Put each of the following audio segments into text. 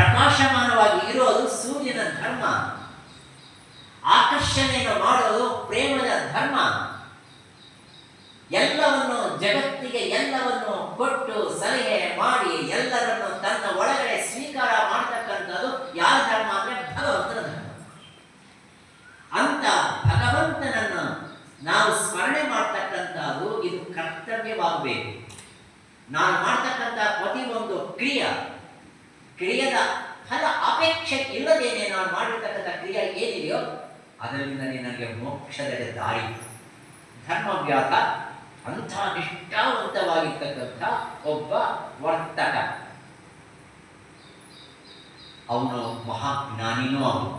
ಪ್ರಕಾಶಮಾನವಾಗಿ ಇರೋದು ಸೂರ್ಯನ ಧರ್ಮ. ಆಕರ್ಷಣೆಯನ್ನು ಮಾಡೋದು ಪ್ರೇಮದ ಧರ್ಮ. ಎಲ್ಲವನ್ನು ಜಗತ್ತಿಗೆ ಎಲ್ಲವನ್ನು ಕೊಟ್ಟು ಸಲಹೆ ಮಾಡಿ ಎಲ್ಲರನ್ನು ತನ್ನ ಒಳಗಡೆ ಸ್ವೀಕಾರ ಮಾಡತಕ್ಕಂಥದ್ದು ಯಾರ ಧರ್ಮ ಅಂದ್ರೆ ಭಗವಂತನ ಧರ್ಮ. ಅಂತ ಭಗವಂತನನ್ನು ನಾವು ಸ್ಮರಣೆ ಮಾಡ್ತಕ್ಕಂಥದ್ದು ಇದು ಕರ್ತವ್ಯವಾಗಬೇಕು. ನಾನು ಮಾಡ್ತಕ್ಕಂಥ ಪ್ರತಿಯೊಂದು ಕ್ರಿಯೆ ಕ್ರಿಯೆದ ಫಲ ಅಪೇಕ್ಷೆ ಇಲ್ಲದೇನೆ ನಾನು ಮಾಡಿರ್ತಕ್ಕಂಥ ಕ್ರಿಯೆ ಏನಿದೆಯೋ ಅದರಿಂದಲೇ ನನಗೆ ಮೋಕ್ಷದ ದಾರಿ. ಧರ್ಮವ್ಯಾಸ ಅಂಥ ನಿಷ್ಠಾವಂತವಾಗಿರ್ತಕ್ಕಂಥ ಒಬ್ಬ ವರ್ತಕ. ಅವನು ಮಹಾಜ್ಞಾನಿನೂ ಅವನು.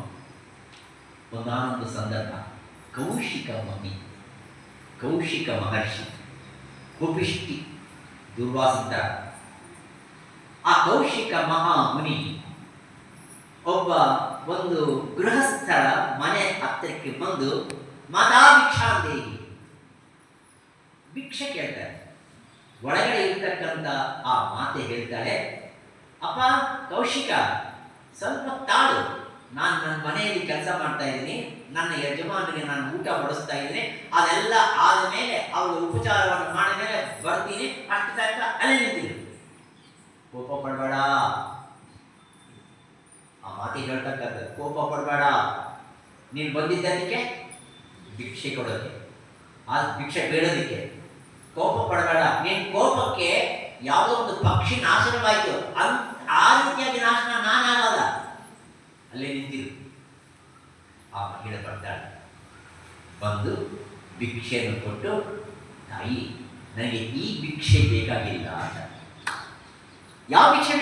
ಒಂದಾನೊಂದು ಸಂದರ್ಭ ಕೌಶಿಕ ಮಹಿ ಕೌಶಿಕ ಮಹರ್ಷಿ ಕುಪಿಷ್ಟಿ ದುರ್ವಾಸಂತ ಆ ಕೌಶಿಕ ಮಹಾಮುನಿ ಒಬ್ಬ ಒಂದು ಗೃಹಸ್ಥರ ಮನೆ ಹತ್ತಿರಕ್ಕೆ ಬಂದು ಮಾತಾ ಭಿಕ್ಷಾಂದೇಹಿ ಭಿಕ್ಷೆ ಕೇಳ್ತಾರೆ. ಒಳಗಡೆ ಇರ್ತಕ್ಕಂಥ ಆ ಮಾತೆ ಹೇಳ್ತಾಳೆ, ಅಪ್ಪ, ಕೌಶಿಕ, ಸ್ವಲ್ಪ ತಾಳು. ನಾನು ನನ್ನ ಮನೆಯಲ್ಲಿ ಕೆಲಸ ಮಾಡ್ತಾ ಇದ್ದೀನಿ. ನನ್ನ ಯಜಮಾನಿಗೆ ನಾನು ಊಟ ಬಡಿಸ್ತಾ ಇದ್ದೀನಿ. ಅದೆಲ್ಲ ಆದ ಮೇಲೆ ಅವಳು ಉಪಚಾರವನ್ನು ಮಾಡಿದ ಮೇಲೆ ಬರ್ತೀನಿ. ಅಷ್ಟು ತನಕ ಅಲ್ಲಿ ಕೋಪ ಪಡಬೇಡ. ಆ ಮಾತಿ ಹೇಳ್ತಕ್ಕಂಥದ್ದು ಕೋಪ ಪಡಬೇಡ. ನೀನು ಬಂದಿದ್ದಕ್ಕೆ ಭಿಕ್ಷೆ ಕೊಡೋದಕ್ಕೆ, ಆ ಭಿಕ್ಷೆ ಬೇಡೋದಕ್ಕೆ ಕೋಪ ಪಡಬೇಡ. ನೀನು ಕೋಪಕ್ಕೆ ಯಾವುದೋ ಒಂದು ಪಕ್ಷಿ ನಾಶನವಾಯಿತು. ಅನ್, ಆ ರೀತಿಯಾಗಿ ನಾಶನ ನಾನಾಗಲ್ಲ ಅಲ್ಲೇ ನಿಂತಿರು. ಆ ಮಹಿಳೆ ಬರ್ತಾಳೆ. ಬಂದು ಭಿಕ್ಷೆಯನ್ನು ಕೊಟ್ಟು, ತಾಯಿ, ನನಗೆ ಈ ಭಿಕ್ಷೆ ಬೇಕಾಗಿಲ್ಲ ಅಂತ. ಯಾವ ಭಿಕ್ಷೆ